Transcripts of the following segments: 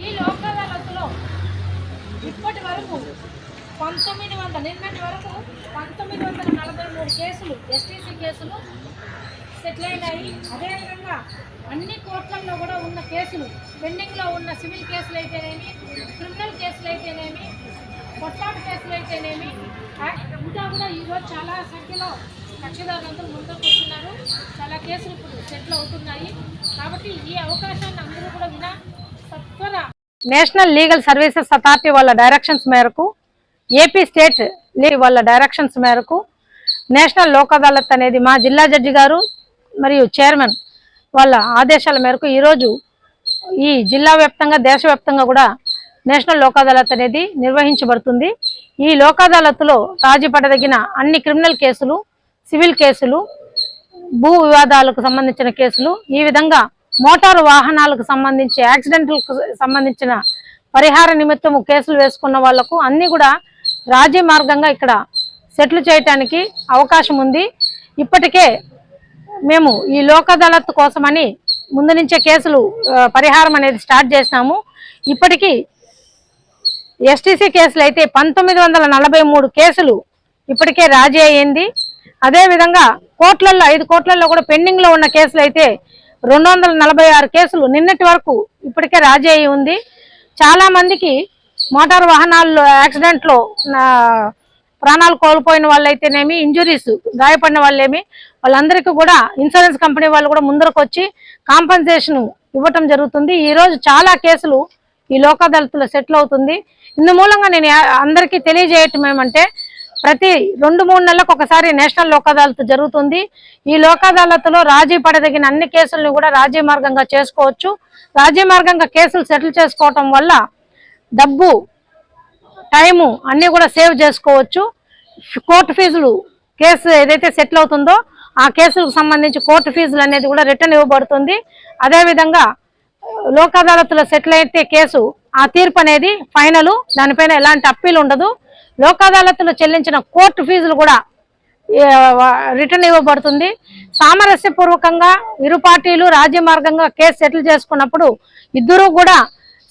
ఈ లోకల్ అదాలత్లో ఇప్పటి వరకు పంతొమ్మిది వందల నిన్నటి వరకు పంతొమ్మిది వందల నలభై మూడు కేసులు ఎస్టీసీ కేసులు సెటిల్ అయినాయి. అదేవిధంగా అన్ని కోర్టులలో కూడా ఉన్న కేసులు పెండింగ్లో ఉన్న సివిల్ కేసులు అయితేనేమి క్రిమినల్ కేసులు అయితేనేమి కొట్లాట కేసులు అయితేనేమి ఇంకా కూడా ఈరోజు చాలా సంఖ్యలో కక్షిదారులందరూ ముందుకు వస్తున్నారు. చాలా కేసులు ఇప్పుడు సెటిల్ అవుతున్నాయి. కాబట్టి ఈ అవకాశాన్ని అందరూ కూడా వినా సత్వర నేషనల్ లీగల్ సర్వీసెస్ అథారిటీ వాళ్ళ డైరెక్షన్స్ మేరకు ఏపీ స్టేట్ లీ- వాళ్ళ డైరెక్షన్స్ మేరకు నేషనల్ లోక్ అదాలత్ అనేది మా జిల్లా జడ్జి గారు మరియు చైర్మన్ వాళ్ళ ఆదేశాల మేరకు ఈరోజు ఈ జిల్లా వ్యాప్తంగా దేశవ్యాప్తంగా కూడా నేషనల్ లోక్ అదాలత్ అనేది నిర్వహించబడుతుంది. ఈ లోక్ అదాలత్లో రాజీ పడదగిన అన్ని క్రిమినల్ కేసులు సివిల్ కేసులు భూ వివాదాలకు సంబంధించిన కేసులు ఈ విధంగా మోటారు వాహనాలకు సంబంధించి యాక్సిడెంట్లకు సంబంధించిన పరిహార నిమిత్తము కేసులు వేసుకున్న వాళ్ళకు అన్ని కూడా రాజీ మార్గంగా ఇక్కడ సెటిల్ చేయటానికి అవకాశం ఉంది. ఇప్పటికే మేము ఈ లోక్ అదాలత్ కోసమని ముందు నుంచే కేసులు పరిహారం అనేది స్టార్ట్ చేసినాము. ఇప్పటికీ ఎస్టీసీ కేసులు అయితే పంతొమ్మిది వందల నలభై మూడు కేసులు ఇప్పటికే రాజీ అయ్యింది. అదేవిధంగా కోట్లల్లో ఐదు కోట్లలో కూడా పెండింగ్లో ఉన్న కేసులు అయితే రెండు వందల నలభై ఆరు కేసులు నిన్నటి వరకు ఇప్పటికే రాజీ అయి ఉంది. చాలా మందికి మోటార్ వాహనాల్లో యాక్సిడెంట్లో నా- ప్రాణాలు కోల్పోయిన వాళ్ళైతేనేమి ఇంజురీస్ గాయపడిన వాళ్ళేమి వాళ్ళందరికీ కూడా ఇన్సూరెన్స్ కంపెనీ వాళ్ళు కూడా ముందరకు వచ్చి కాంపన్సేషన్ ఇవ్వటం జరుగుతుంది. ఈరోజు చాలా కేసులు ఈ లోక్ సెటిల్ అవుతుంది. ఇందు మూలంగా నేను అందరికీ తెలియజేయటం ఏమంటే ప్రతి రెండు మూడు నెలలకు ఒకసారి నేషనల్ లోక్ అదాలత్ జరుగుతుంది. ఈ లోక్ అదాలత్లో రాజీ పడదగిన అన్ని కేసులను కూడా రాజీ మార్గంగా చేసుకోవచ్చు. రాజీ మార్గంగా కేసులు సెటిల్ చేసుకోవటం వల్ల డబ్బు టైము అన్నీ కూడా సేవ్ చేసుకోవచ్చు. కోర్టు ఫీజులు కేసు ఏదైతే సెటిల్ అవుతుందో ఆ కేసులకు సంబంధించి కోర్టు ఫీజులు అనేది కూడా రిటర్న్ ఇవ్వబడుతుంది. అదేవిధంగా లోక్ అదాలత్లో సెటిల్ అయితే కేసు ఆ తీర్పు అనేది ఫైనల్ దానిపైన ఎలాంటి అప్పీల్ ఉండదు. లోక్ అదాలత్లో చెల్లించిన కోర్టు ఫీజులు కూడా రిటర్న్ ఇవ్వబడుతుంది. సామరస్యపూర్వకంగా ఇరు పార్టీలు రాజ్య మార్గంగా కేసు సెటిల్ చేసుకున్నప్పుడు ఇద్దరు కూడా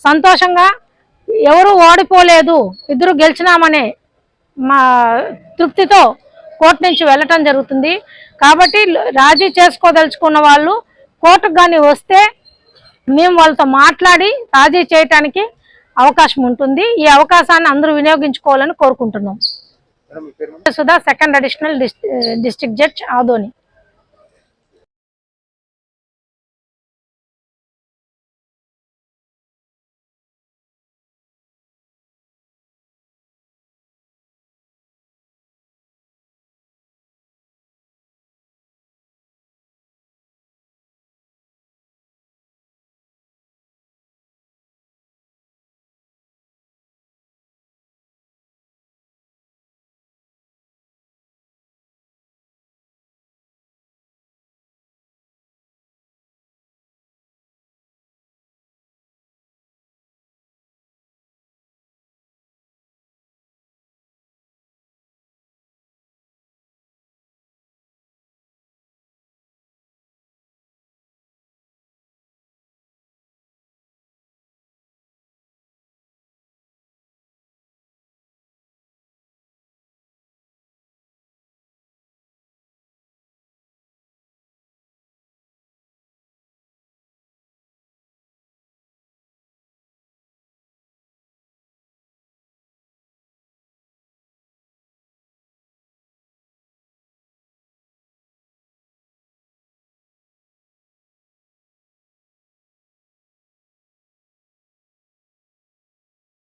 సంతోషంగా ఎవరు ఓడిపోలేదు ఇద్దరు గెలిచినామనే మా తృప్తితో కోర్టు నుంచి వెళ్ళటం జరుగుతుంది. కాబట్టి రాజీ చేసుకోదలుచుకున్న వాళ్ళు కోర్టుకు కానీ వస్తే మేము వాళ్ళతో మాట్లాడి రాజీ చేయటానికి అవకాశం ఉంటుంది. ఈ అవకాశాన్ని అందరూ వినియోగించుకోవాలని కోరుకుంటున్నాం. Sudha second additional district judge Adoni.